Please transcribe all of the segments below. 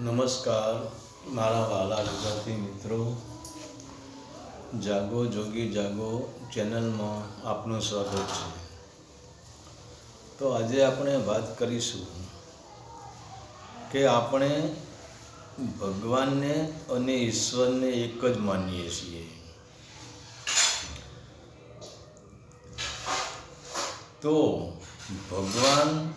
નમસ્કાર, મારા વાલા ગુજરાતી મિત્રો. જાગો, જોગી જાગો ચેનલમાં આપનું સ્વાગત છે. તો આજે આપણે વાત કરીશું કે આપણે ભગવાનને અને ઈશ્વરને એક જ માનીએ છીએ. તો ભગવાન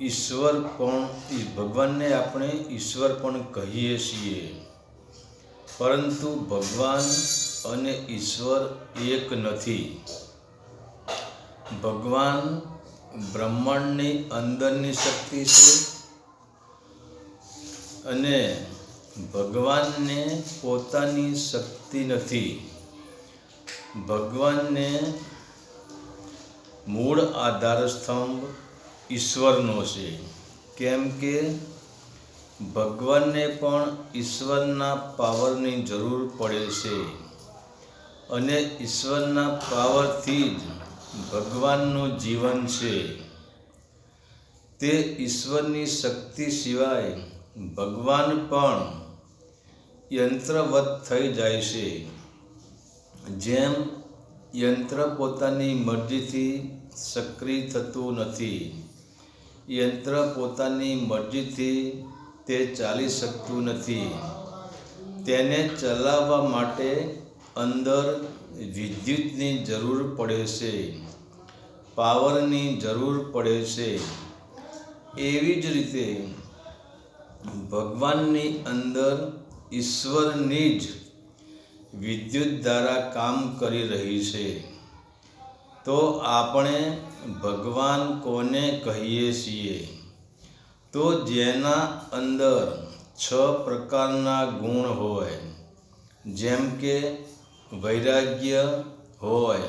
ઈશ્વર પણ ભગવાનને આપણે ઈશ્વર પણ કહીએ છીએ. પરંતુ ભગવાન અને ઈશ્વર એક નથી. ભગવાન બ્રહ્માંડની અંદરની શક્તિ છે અને ભગવાનને પોતાની શક્તિ નથી. ભગવાનને મૂળ આધાર સ્તંભ ઈશ્વરનો છે. કેમ કે ભગવાનને પણ ઈશ્વરના પાવરની જરૂર પડે છે. અને ઈશ્વરના પાવરથી જ ભગવાનનું જીવન છે. તે ઈશ્વરની શક્તિ સિવાય ભગવાન પણ યંત્રવત થઈ જાય છે. જેમ યંત્ર પોતાની મરજીથી સક્રિય થતું નથી યંત્ર પોતાની મરજીથી તે ચાલી શકતું નથી. તેને ચલાવવા માટે અંદર વિદ્યુતની જરૂર પડે છે, પાવરની જરૂર પડે છે. એવી જ રીતે ભગવાનની અંદર ઈશ્વરની જ વિદ્યુત દ્વારા કામ કરી રહી છે. તો આપણે ભગવાન કોને કહીએ છીએ? તો જેના અંદર છ પ્રકારના ગુણ હોય, જેમ કે વૈરાગ્ય હોય,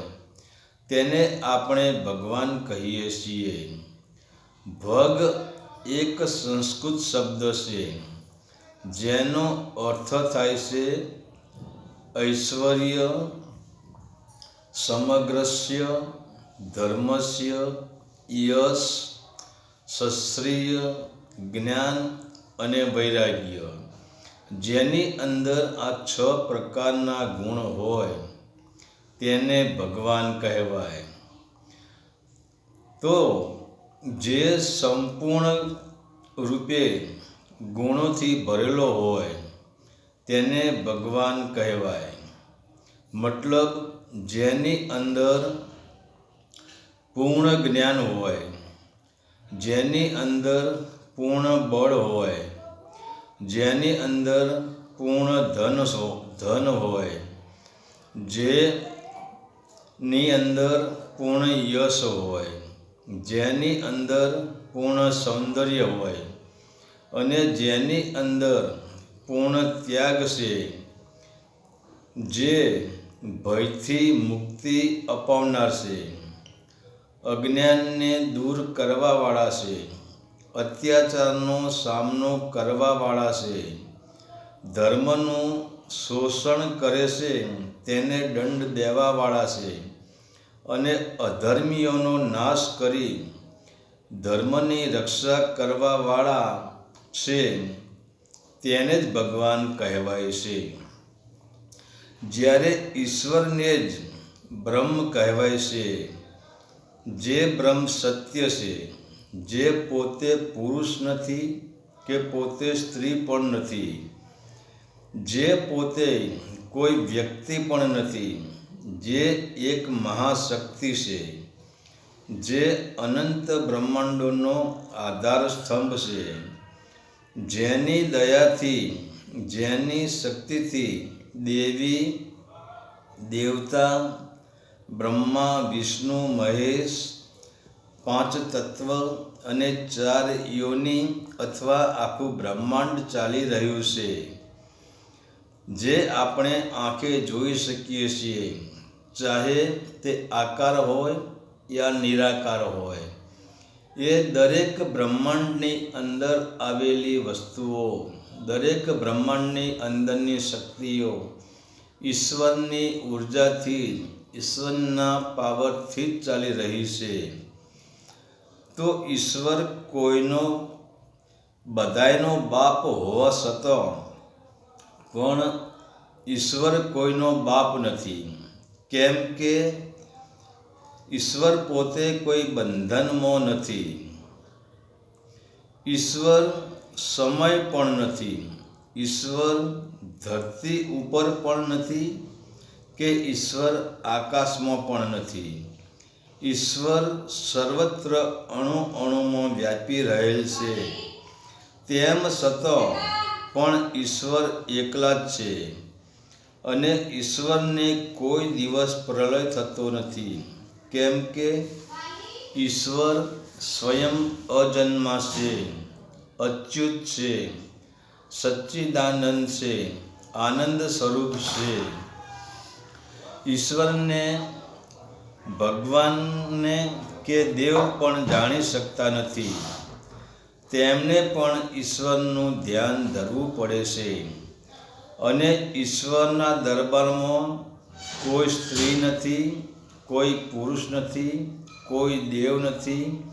તેને આપણે ભગવાન કહીએ છીએ. ભગ એક સંસ્કૃત શબ્દ છે, જેનો અર્થ થાય છે ઐશ્વર્ય સમગ્રસ્ય ધર્મસ્ય યશ શસ્ત્રીય જ્ઞાન અને વૈરાગ્ય. જેની અંદર આ છ પ્રકારના ગુણ હોય તેને ભગવાન કહેવાય. તો જે સંપૂર્ણ રૂપે ગુણોથી ભરેલો હોય તેને ભગવાન કહેવાય. મતલબ જેની અંદર પૂર્ણ જ્ઞાન હોય, જેની અંદર પૂર્ણ બળ હોય, જેની અંદર પૂર્ણ ધન ધન હોય, જેની અંદર પૂર્ણ યશ હોય, જેની અંદર પૂર્ણ સૌંદર્ય હોય અને જેની અંદર પૂર્ણ ત્યાગ છે, જે ભયથી મુક્તિ અપાવનાર છે અજ્ઞાનને દૂર કરવાવાળા છે અત્યાચારનો સામનો કરવાવાળા છે ધર્મનું શોષણ કરે છે તેને દંડ દેવાવાળા છે અને અધર્મીઓનો નાશ કરી ધર્મની રક્ષા કરવાવાળા છે, તેને જ ભગવાન કહેવાય છે. જ્યારે ઈશ્વરને જ બ્રહ્મ કહેવાય છે, જે બ્રહ્મ સત્ય છે, જે પોતે પુરુષ નથી કે પોતે સ્ત્રી પણ નથી, જે પોતે કોઈ વ્યક્તિ પણ નથી, જે એક મહાશક્તિ છે, જે અનંત બ્રહ્માંડોનો આધાર સ્તંભ છે, જેની દયાથી, જેની શક્તિથી દેવી, દેવતા, બ્રહ્મા, વિષ્ણુ, મહેશ, પાંચ તત્વ અને ચાર યોની અથવા આખું બ્રહ્માંડ ચાલી રહ્યું છે, જે આપણે આંખે જોઈ શકીએ છીએ. ચાહે તે આકાર હોય યા નિરાકાર હોય, એ દરેક બ્રહ્માંડની અંદર આવેલી વસ્તુઓ દરેક બ્રહ્માંડની અંદરની શક્તિઓ ઈશ્વરની ઉર્જાથી ઈશ્વરના પાવરથી જ ચાલી રહી છે. તો ઈશ્વર કોઈનો, બધાયનો બાપ હોવા છતાં પણ ઈશ્વર કોઈનો બાપ નથી. કેમ કે ઈશ્વર પોતે કોઈ બંધનમાં નથી. ઈશ્વર સમય પણ નથી. ઈશ્વર ધરતી ઉપર પણ નથી કે ઈશ્વર આકાશમાં પણ નથી. ઈશ્વર સર્વત્ર અણુ અણુમાં વ્યાપી રહેલ છે. તેમ છતાં પણ ઈશ્વર એકલા જ છે અને ઈશ્વરને કોઈ દિવસ પ્રલય થતો નથી. કેમ કે ઈશ્વર સ્વયં અજન્મા છે. અચ્યુત છે, સચ્ચિદાનંદ છે, આનંદ સ્વરૂપ છે. ઈશ્વરને, ભગવાનને કે દેવ પણ જાણી શકતા નથી. તેમને પણ ઈશ્વરનું ધ્યાન ધરવું પડે છે. અને ઈશ્વરના દરબારમાં કોઈ સ્ત્રી નથી, કોઈ પુરુષ નથી, કોઈ દેવ નથી,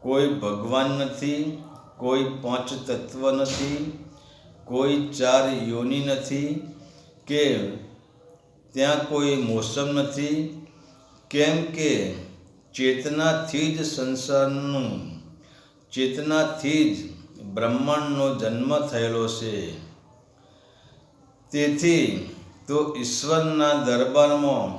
કોઈ ભગવાન નથી કોઈ પાંચ તત્વ નથી, કોઈ ચાર યોનિ નથી, કે ત્યાં કોઈ મોસમ નથી, કેમ કે ચેતનાથી જ સંસારનું, ચેતનાથી જ બ્રહ્માંડનો જન્મ થયેલો છે. તેથી તો ઈશ્વરના દરબારમાં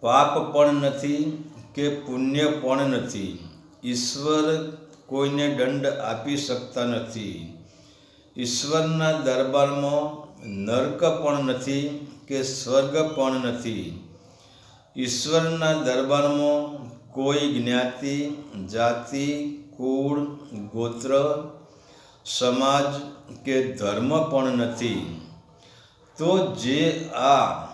પાપ પણ નથી કે પુણ્ય પણ નથી. ઈશ્વર કોઈને દંડ આપી શકતા નથી. ઈશ્વરના દરબારમાં નર્ક પણ નથી કે સ્વર્ગ પણ નથી. ઈશ્વરના દરબારમાં કોઈ જ્ઞાતિ, જાતિ, કુળ, ગોત્ર, સમાજ કે ધર્મ પણ નથી. તો જે આ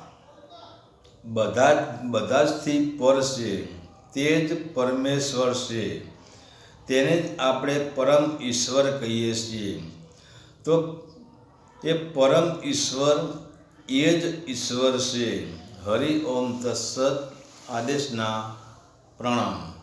બધા બધા જથી પર છે તે જ પરમેશ્વર છે. તેને જ આપણે પરમ ઈશ્વર કહીએ છીએ. તો એ પરમ ઈશ્વર એ જ ઈશ્વર છે. હરિ ઓમ તત્સત આદેશના પ્રણામ.